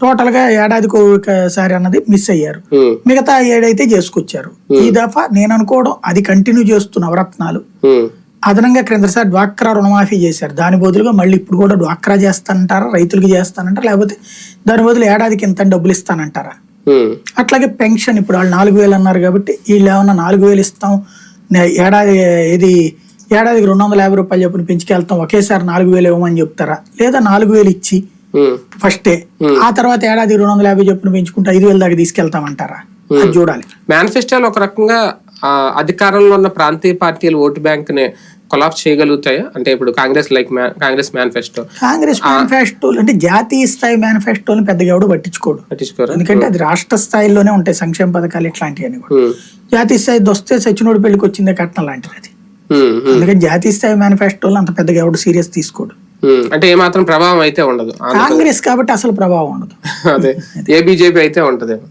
టోటల్గా ఏడాదికి ఒకసారి అన్నది మిస్ అయ్యారు. ఉమ్, మిగతా ఏడైతే చేసుకొచ్చారు. ఈ దఫా నేను అనుకోవడం అది కంటిన్యూ చేస్తూ నవరత్నాలు. ఉమ్, అదనంగా క్రిందసారి డ్వాక్రా రుణమాఫీ చేశారు. దాని బదులుగా మళ్ళీ ఇప్పుడు కూడా డ్వాక్రా చేస్తానంటారా రైతులకు చేస్తానంటారా లేకపోతే దాని బదులు ఏడాదికి ఇంత డబ్బులు ఇస్తానంటారా? అట్లాగే పెన్షన్ ఇప్పుడు వాళ్ళు నాలుగు వేలు అన్నారు కాబట్టి వీళ్ళు ఏమన్నా నాలుగు వేలు ఇస్తాం ఏడాది ఇది ఏడాదికి రెండు వందల యాభై రూపాయలు చెప్పిన పెంచుకెళ్తాం ఒకేసారి నాలుగు వేలు ఇవ్వమని చెప్తారా? లేదా నాలుగు వేలు ఇచ్చి ఫస్టే ఆ తర్వాత ఏడాది రెండు వందల యాభై చొప్పున పెంచుకుంటే ఐదు వేల దాకా తీసుకెళ్తామంటారా? అది చూడాలి. మేనిఫెస్టోలో ఒక రకంగా అధికారంలో ఉన్న ప్రాంతీయ పార్టీలు ఓటు బ్యాంక్ని కొలాప్స్ చేయగలుగుతాయా? అంటే ఇప్పుడు Congress like Congress manifesto. Congress మేనిఫెస్టోలు అంటే జాతీయ స్థాయి మేనిఫెస్టోని పెద్దగా ఎవడు పట్టించుకోడు. పట్టించుకోరా. ఎందుకంటే అది రాష్ట్ర స్థాయిలోనే ఉంటాయి సంక్షేమ పథకాలు ఇట్లాంటివన్నీ కూడా. జాతీయ స్థాయి వస్తే సచినోడి పెళ్ళికి వచ్చిందే కట్నం లాంటిది అది. అందుకని జాతీయ స్థాయి మేనిఫెస్టోలు అంత పెద్దగా ఎవడు సీరియస్ తీసుకోడు. అంటే ఏమాత్రం ప్రభావం అయితే ఉండదు. కాంగ్రెస్ కాబట్టి అసలు ప్రభావం ఉండదు. అదే. ఏ బీజేపీ అయితే ఉంటదేమో.